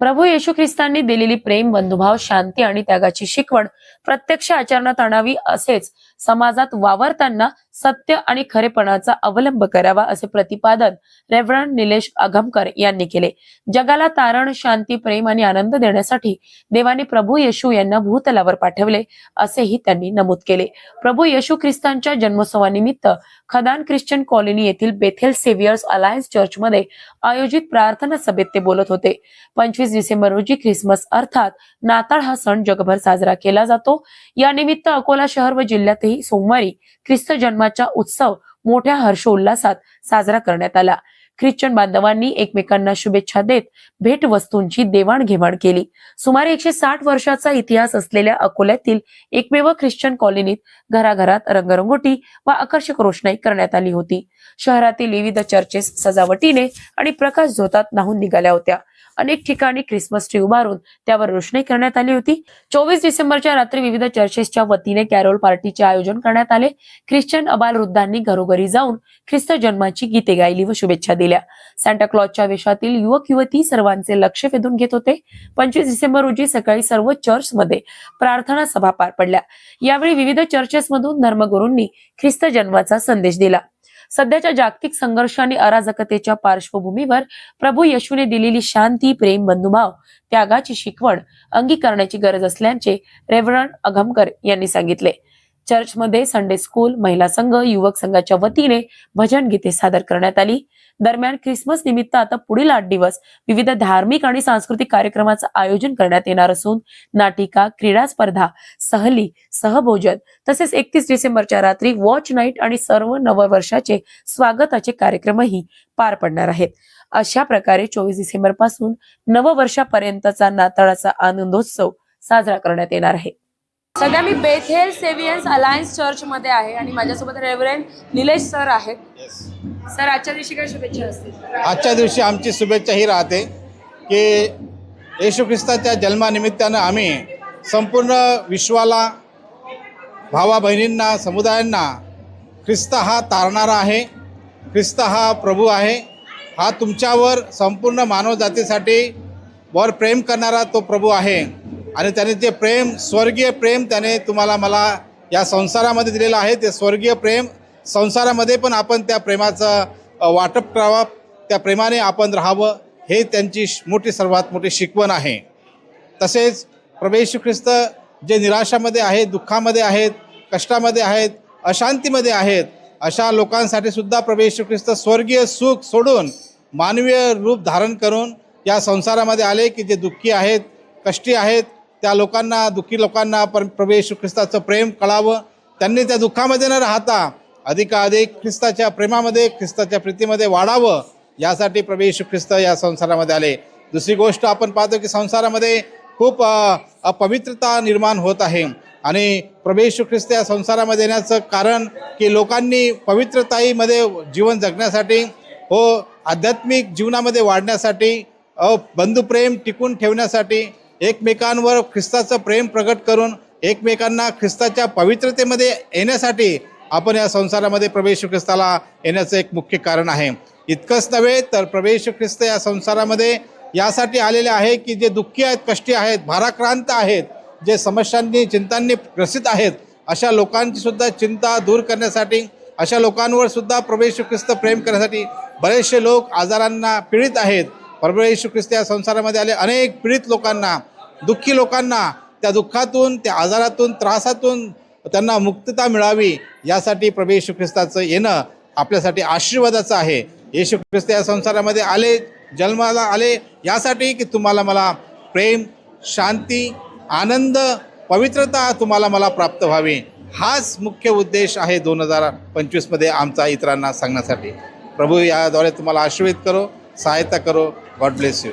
प्रभू येशू ख्रिस्तांनी दिलेली प्रेम बंधुभाव शांती आणि त्यागाची शिकवण प्रत्यक्ष आचरणात आणावी असेच समाजात वावरताना सत्य आणि खरेपणाचा अवलंब करावा असे प्रतिपादन रेव्हरंड निलेश आघमकर यांनी केले. जगाला तारण शांती प्रेम आणि आनंद देण्यासाठी देवाने प्रभू येशू यांना भूतलावर पाठवले असेही त्यांनी नमूद केले. प्रभू येशू ख्रिस्तांच्या जन्मोत्सवानिमित्त खदान ख्रिश्चन कॉलनी येथील बेथेल सेव्हियर्स अलायन्स चर्चमध्ये आयोजित प्रार्थना सभेत ते बोलत होते. पंचवीस डिसेंबर रोजी ख्रिसमस अर्थात नाताळ हा सण जगभर साजरा केला जातो. या निमित्त अकोला शहर व जिल्ह्यातही सोमवारी ख्रिस्त जन्म जन्माचा उत्सव मोठ्या हर्षोल्लासात साजरा करण्यात आला. ख्रिश्चन बांधवांनी एकमेकांना शुभेच्छा देत भेटवस्तूंची देवाणघेवाण केली. सुमारे एकशे साठ वर्षाचा इतिहास असलेल्या अकोल्यातील एकमेव ख्रिश्चन कॉलनीत घराघरात रंगरंगोटी व आकर्षक रोषणाई करण्यात आली होती. शहरातील विविध चर्चेस सजावटीने आणि प्रकाश झोतात नाहून निघाल्या होत्या. अनेक ठिकाणी ख्रिसमस ट्री उभारून त्यावर रोषणाई करण्यात आली होती. चोवीस डिसेंबरच्या रात्री विविध चर्चेसच्या वतीने कॅरोल पार्टीचे आयोजन करण्यात आले. ख्रिश्चन अबाल वृद्धांनी घरोघरी जाऊन ख्रिस्त जन्माची गीते गायली व शुभेच्छा दिल्या. सांता क्लॉजच्या वेशातील युवक युवती सर्वांचे लक्ष वेधून घेत होते. पंचवीस डिसेंबर रोजी सकाळी सर्व चर्चमध्ये प्रार्थना सभा पार पडल्या. यावेळी विविध चर्चेसमधून धर्मगुरूंनी ख्रिस्त जन्माचा संदेश दिला. सध्याच्या जागतिक संघर्ष आणि अराजकतेच्या पार्श्वभूमीवर प्रभू येशूने दिलेली शांती प्रेम बंधुभाव त्यागाची शिकवण अंगीकारण्याची गरज असल्याचे रेव्हरंड अघमकर यांनी सांगितले. चर्चमध्ये संडे स्कूल महिला संघ युवक संघाच्या वतीने भजन गीते सादर करण्यात आली. दरम्यान ख्रिसमस निमित्त आता पुढील आठ दिवस विविध धार्मिक आणि सांस्कृतिक कार्यक्रमाचं आयोजन करण्यात येणार असून नाटिका क्रीडा स्पर्धा सहली सहभोजन तसेच एकतीस डिसेंबरच्या रात्री वॉच नाईट आणि सर्व नववर्षाचे स्वागताचे कार्यक्रमही पार पडणार आहेत. अशा प्रकारे चोवीस डिसेंबरपासून नववर्षापर्यंतचा नाताळाचा आनंदोत्सव साजरा करण्यात येणार आहे. सध्या मी बेथेल सेव्हियन्स अलायन्स चर्च मध्ये आहे आणि माझ्यासोबत रेव्हरेंड निलेश सर आहेत. सर आजच्या दिवशी काय शुभेच्छा असतील? आजच्या दिवशी आमची शुभेच्छा ही राहते की येशू ख्रिस्ताच्या जन्मानिमित्तानं आम्ही संपूर्ण विश्वाला भावा बहिणींना समुदायांना ख्रिस्त हा तारणारा आहे ख्रिस्त हा प्रभू आहे हा तुमच्यावर संपूर्ण मानवजातीसाठी वर प्रेम करणारा तो प्रभू आहे. आणि त्याने ते प्रेम स्वर्गीय प्रेम त्याने तुम्हाला मला या संसारामध्ये दिलेलं आहे ते स्वर्गीय प्रेम संसारामध्ये पण आपण त्या प्रेमाचं वाटप करावं त्या प्रेमाने आपण राहावं हे त्यांची मोठी सर्वात मोठी शिकवण आहे. तसेच प्रवेश ख्रिस्त जे निराशामध्ये आहेत दुःखामध्ये आहेत कष्टामध्ये आहेत अशांतीमध्ये आहेत अशा लोकांसाठी सुद्धा प्रवेश ख्रिस्त स्वर्गीय सुख सोडून मानवीय रूप धारण करून या संसारामध्ये आले की जे दुःखी आहेत कष्टी आहेत त्या लोकांना दुःखी लोकांना पर प्रवेश ख्रिस्ताचं प्रेम कळावं. त्यांनी त्या दुःखामध्ये न राहता अधिकाधिक ख्रिस्ताच्या प्रेमामध्ये ख्रिस्ताच्या प्रीतीमध्ये वाढावं. यासाठी प्रवेश ख्रिस्त या संसारामध्ये आले. दुसरी गोष्ट आपण पाहतो की संसारामध्ये खूप अपवित्रता निर्माण होत आहे. आणि प्रवेश ख्रिस्त या संसारामध्ये येण्याचं कारण की लोकांनी पवित्रताईमध्ये जीवन जगण्यासाठी हो आध्यात्मिक जीवनामध्ये वाढण्यासाठी बंधुप्रेम टिकून ठेवण्यासाठी एकमेकांवर ख्रिस्ताचं प्रेम प्रकट करून एकमेकांना ख्रिस्ताच्या पवित्रतेमध्ये येण्यासाठी आपण या संसारामध्ये प्रवेश ख्रिस्ताला येण्याचं एक मुख्य कारण आहे. इतकंच नव्हे तर प्रवेश ख्रिस्त या संसारामध्ये यासाठी आलेले आहे की जे दुःखी आहेत कष्टी आहेत भाराक्रांत आहेत जे समस्यांनी चिंतांनी ग्रसित आहेत अशा लोकांची सुद्धा चिंता दूर करण्यासाठी अशा लोकांवर सुद्धा प्रवेश ख्रिस्त प्रेम करण्यासाठी बरेचसे लोक आजारांना पीडित आहेत. प्रभू येशू ख्रिस्त या संसारामध्ये आले. अनेक पीडित लोकांना दुःखी लोकांना त्या दुःखातून त्या आजारातून त्रासातून त्यांना मुक्तता मिळावी यासाठी प्रभू येशू ख्रिस्ताचं येणं आपल्यासाठी आशीर्वादाचं आहे. येशू ख्रिस्त या संसारामध्ये आले जन्माला आले यासाठी की तुम्हाला मला प्रेम शांती आनंद पवित्रता तुम्हाला मला प्राप्त व्हावी. हाच मुख्य उद्देश आहे दोन हजार पंचवीसमध्ये आमचा इतरांना सांगण्यासाठी. प्रभू याद्वारे तुम्हाला आशीर्वाद करो सहायता करो God bless you.